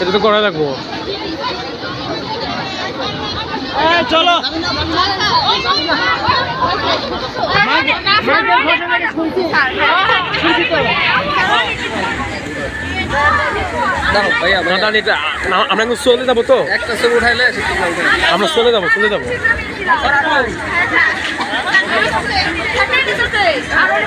এটা তো করা লাগবো। চলো। আমরা এখন চলে যাব তো? একটা ছবি উঠাইলে আমরা চলে যাব চলে যাব। আরও